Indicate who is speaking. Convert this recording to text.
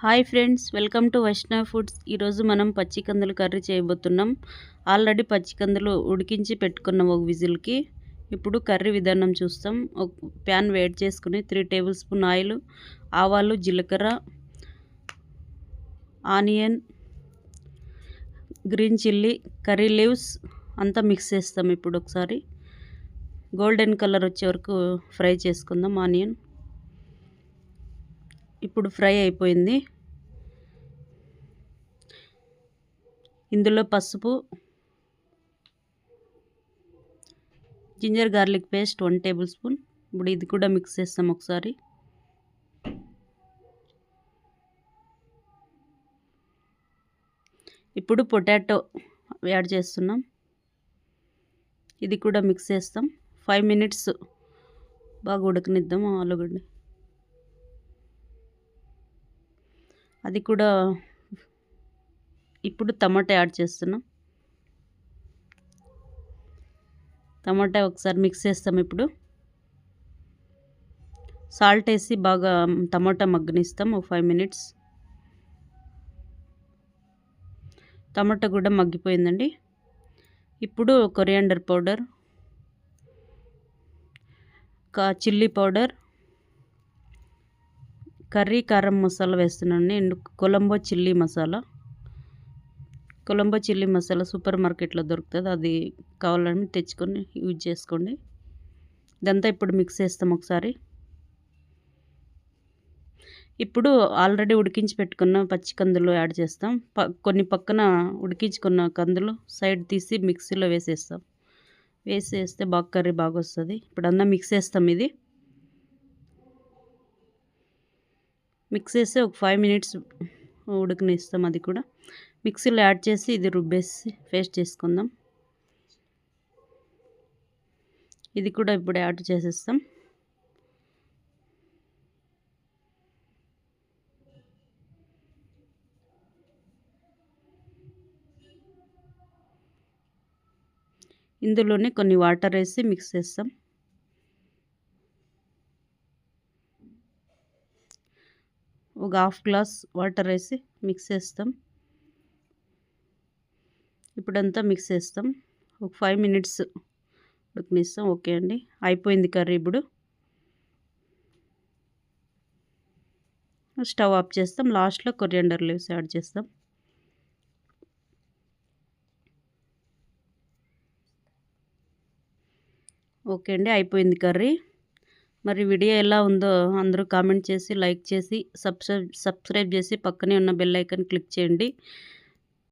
Speaker 1: Hi friends welcome to Vaishnav foods. ఈరోజు మనం పచ్చి కందులు కర్రీ చేయబోతున్నాం. ఆల్రెడీ పచ్చి కందులు ఉడికించి పెట్టుకున్నాం ఒక విజిల్కి. ఇప్పుడు కర్రీ విధానం చూస్తాం. ఒక ప్యాన్ వేడి చేసుకుని త్రీ టేబుల్ స్పూన్ ఆయిల్ ఆవాలు జీలకర్ర onion green chilli curry leaves అంతా మిక్స్ చేస్తాం ఇప్పుడు ఒకసారి. గోల్డెన్ కలర్ వచ్చే వరకు ఫ్రై చేసుకుందాం ఆనియన్. ఇప్పుడు ఫ్రై అయిపోయింది. ఇందులో పసుపు ginger garlic paste one tablespoon. ఇప్పుడు ఇది కూడా మిక్స్ చేస్తాం ఒకసారి. ఇప్పుడు పొటాటో యాడ్ చేస్తున్నాం. ఇది కూడా మిక్స్ చేస్తాం. ఫైవ్ మినిట్స్ బాగా ఉడకనిద్దాం ఆలుగడ్డ. అది కూడా ఇప్పుడు టమాటా యాడ్ చేస్తున్నాం. టమాటా ఒకసారి మిక్స్ చేస్తాం ఇప్పుడు. సాల్ట్ వేసి బాగా టమాటా మగ్గనిస్తాం ఒక ఫైవ్ మినిట్స్. టమాటా కూడా మగ్గిపోయిందండి. ఇప్పుడు coriander powder chilli powder curry కారం మసాలా వేస్తున్నాను Colombo chilli masala. Colombo chilli masala super మార్కెట్లో దొరుకుతుంది. అది కావాలని తెచ్చుకొని యూజ్ చేసుకోండి. ఇదంతా ఇప్పుడు మిక్స్ చేస్తాం ఒకసారి. ఇప్పుడు ఆల్రెడీ ఉడికించి పెట్టుకున్న పచ్చి కందులు యాడ్ చేస్తాం. ప కొన్ని పక్కన ఉడికించుకున్న కందులు సైడ్ తీసి మిక్సీలో వేసేస్తాం. వేసేస్తే బాగా కర్రీ బాగా వస్తుంది ఇప్పుడు అంతా మిక్స్ చేస్తాం ఇది. మిక్స్ చేసి ఒక ఫైవ్ మినిట్స్ ఉడకనిస్తాం అది కూడా. మిక్సీలో యాడ్ చేసి ఇది రుబ్బేసి పేస్ట్ చేసుకుందాం. ఇది కూడా ఇప్పుడు యాడ్ చేసేస్తాం. ఇందులోనే కొన్ని వాటర్ వేసి మిక్స్ చేస్తాం. ఒక హాఫ్ గ్లాస్ వాటర్ వేసి మిక్స్ చేస్తాం. ఇప్పుడంతా మిక్స్ చేస్తాం. ఒక ఫైవ్ మినిట్స్ ఉడికినిస్తాం. ఓకే అండి. అయిపోయింది కర్రీ ఇప్పుడు. స్టవ్ ఆఫ్ చేస్తాం. లాస్ట్లో కొరియండర్ లీవ్స్ యాడ్ చేస్తాం. ఓకే అండి. అయిపోయింది కర్రీ. మరి వీడియో ఎలా ఉందో అందరూ కామెంట్ చేసి లైక్ చేసి సబ్స్క్రైబ్ సబ్స్క్రైబ్ చేసి పక్కనే ఉన్న బెల్ ఐకన్ క్లిక్ చేయండి.